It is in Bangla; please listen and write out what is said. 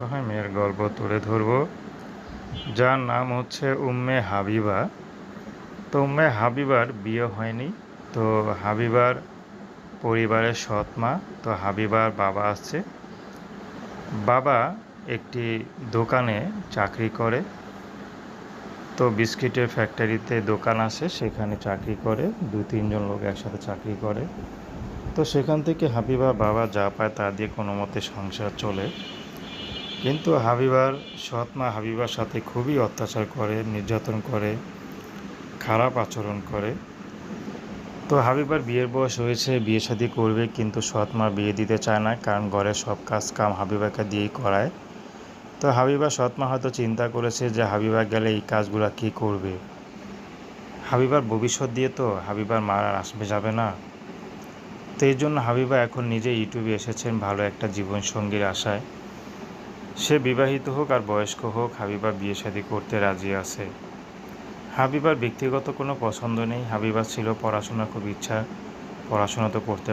মেয়ের গল্প তুলে ধরব। যার নাম হচ্ছে উম্মে হাবিবা। তো উম্মে হাবিবার বিয়ে হয়নি। তো হাবিবার পরিবারের সৎ মা। তো হাবিবার বাবা আসছে বাবা একটি দোকানে চাকরি করে। তো বিস্কিটের ফ্যাক্টরিতে দোকান আছে। সেখানে চাকরি করে। দু, তিনজন লোক একসাথে চাকরি করে। তো সেখান থেকে হাবিবা বাবা যা পায় তা দিয়ে কোনো মতে সংসার চলে। কিন্তু হাবিবার সৎ মা হাবিবার সাথে খুবই অত্যাচার করে, নির্যাতন করে, খারাপ আচরণ করে। তো হাবিবার বিয়ের বয়স হয়েছে, বিয়ে শাদী করবে কিন্তু সৎ মা বিয়ে দিতে চায় না, কারণ ঘরের সব কাজ কাম হাবিবাকে দিয়েই করায়। তো হাবিবা সৎ মা হয়তো চিন্তা করেছে যে হাবিবা গেলে এই কাজগুলো কী করবে? হাবিবার ভবিষ্যৎ দিয়ে তো হাবিবার মার আর আসবে যাবে না। তো এই জন্য হাবিবা এখন নিজে ইউটিউবে এসেছেন ভালো একটা জীবনসঙ্গীর আশায়। সে বিবাহিত হোক আর বয়স্ক হোক হাবিবা বিয়ে শাদী করতে রাজি আছে। হাবিবার ব্যক্তিগত কোনো পছন্দ নেই। হাবিবার ছিল পড়াশোনা খুব ইচ্ছা। পড়াশোনা তো করতে